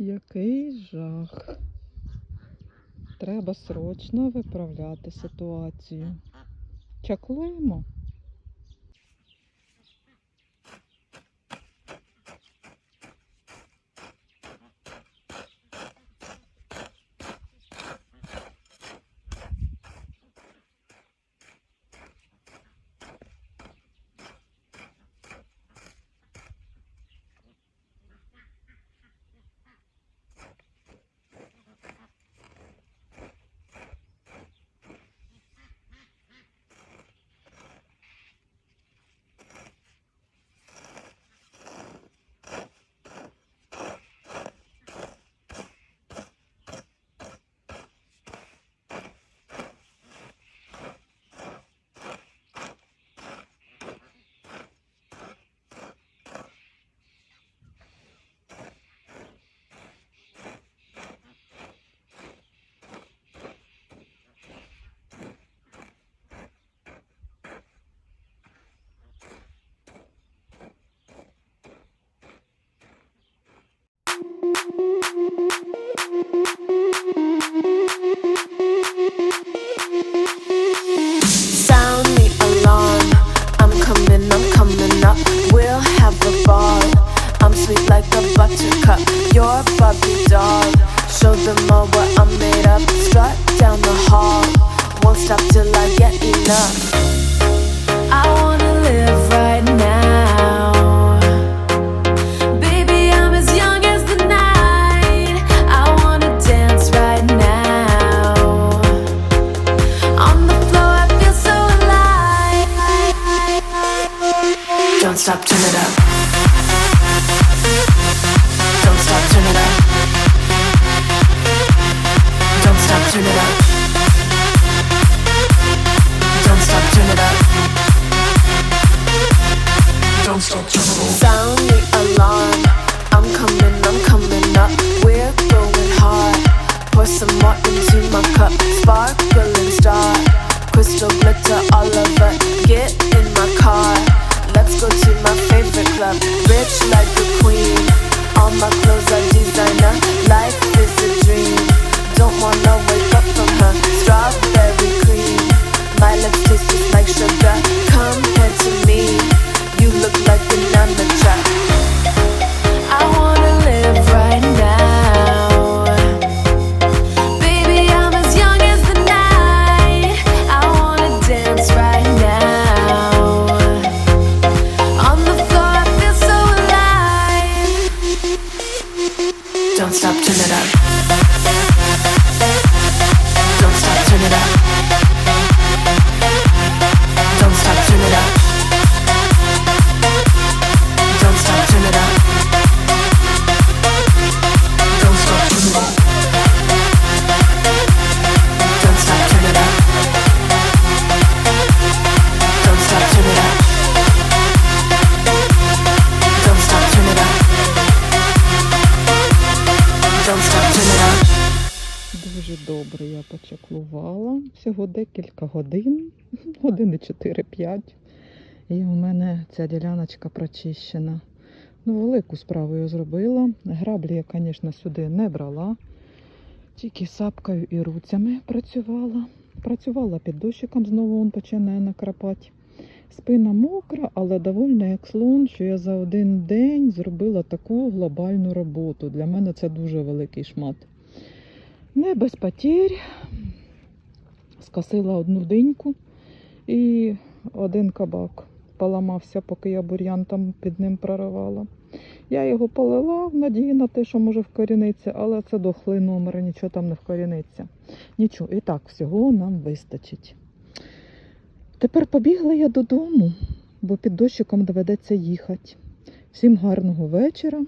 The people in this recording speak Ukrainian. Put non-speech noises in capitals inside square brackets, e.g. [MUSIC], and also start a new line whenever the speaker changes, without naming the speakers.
Який жах. Треба срочно виправляти ситуацію. Чаклуємо.
Up. We'll have a ball. I'm sweet like a buttercup. You're Barbie doll. Show them all what I'm made of. Strut down the hall. Won't stop till I get enough. I wanna live Sound the alarm. I'm coming, I'm coming up. We're going hard. Pour some more into my cup. Sparkling star. Crystal glitter all over.
Дуже добре я почаклувала. Всього декілька годин, [LAUGHS] години 4-5. І у мене ця діляночка прочищена. Ну, велику справу я зробила. Граблі я, звісно, сюди не брала. Тільки сапкою і руцями працювала. Працювала під дощиком, знову він починає накрапати. Спина мокра, але довольна як слон, що я за один день зробила таку глобальну роботу. Для мене це дуже великий шмат. Не без потерь. Скосила одну диньку і один кабак поламався, поки я бур'ян там під ним проривала. Я його полила в надії на те, що може вкоріниться, але це дохлий номер, нічого там не вкоріниться. Нічого, і так, всього нам вистачить. Тепер побігла я додому, бо під дощиком доведеться їхати. Всім гарного вечора.